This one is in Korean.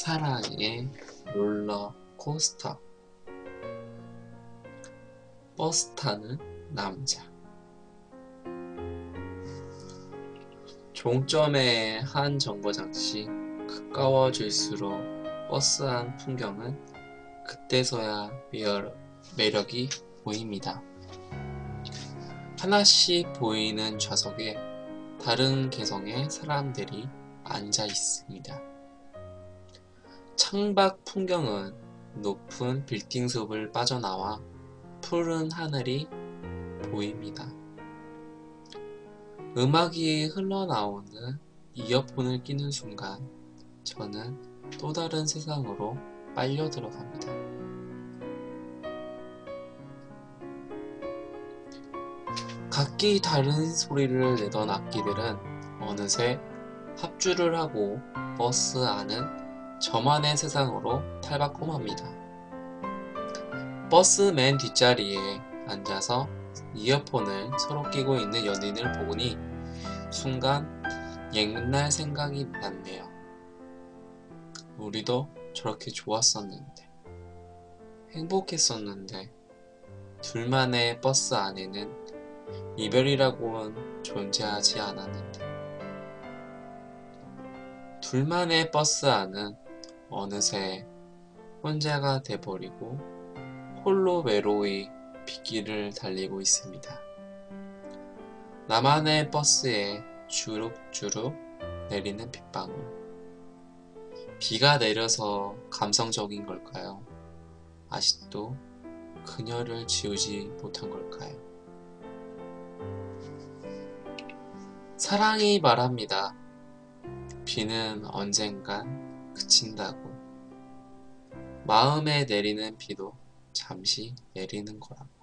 사랑의 롤러코스터 버스 타는 남자 종점의 한 정거장치 가까워질수록 버스 안 풍경은 그때서야 매력, 매력이 보입니다. 하나씩 보이는 좌석에 다른 개성의 사람들이 앉아 있습니다. 창밖 풍경은 높은 빌딩 숲을 빠져나와 푸른 하늘이 보입니다. 음악이 흘러나오는 이어폰을 끼는 순간 저는 또 다른 세상으로 빨려 들어갑니다. 각기 다른 소리를 내던 악기들은 어느새 합주를 하고 버스 안은 저만의 세상으로 탈바꿈합니다. 버스 맨 뒷자리에 앉아서 이어폰을 서로 끼고 있는 연인을 보니 순간 옛날 생각이 났네요. 우리도 저렇게 좋았었는데, 행복했었는데, 둘만의 버스 안에는 이별이라고는 존재하지 않았는데, 둘만의 버스 안은 어느새 혼자가 돼버리고 홀로 외로이 빗길을 달리고 있습니다. 나만의 버스에 주룩주룩 내리는 빗방울. 비가 내려서 감성적인 걸까요? 아직도 그녀를 지우지 못한 걸까요? 사랑이 말합니다. 비는 언젠간 그친다고. 마음에 내리는 비도 잠시 내리는 거라고.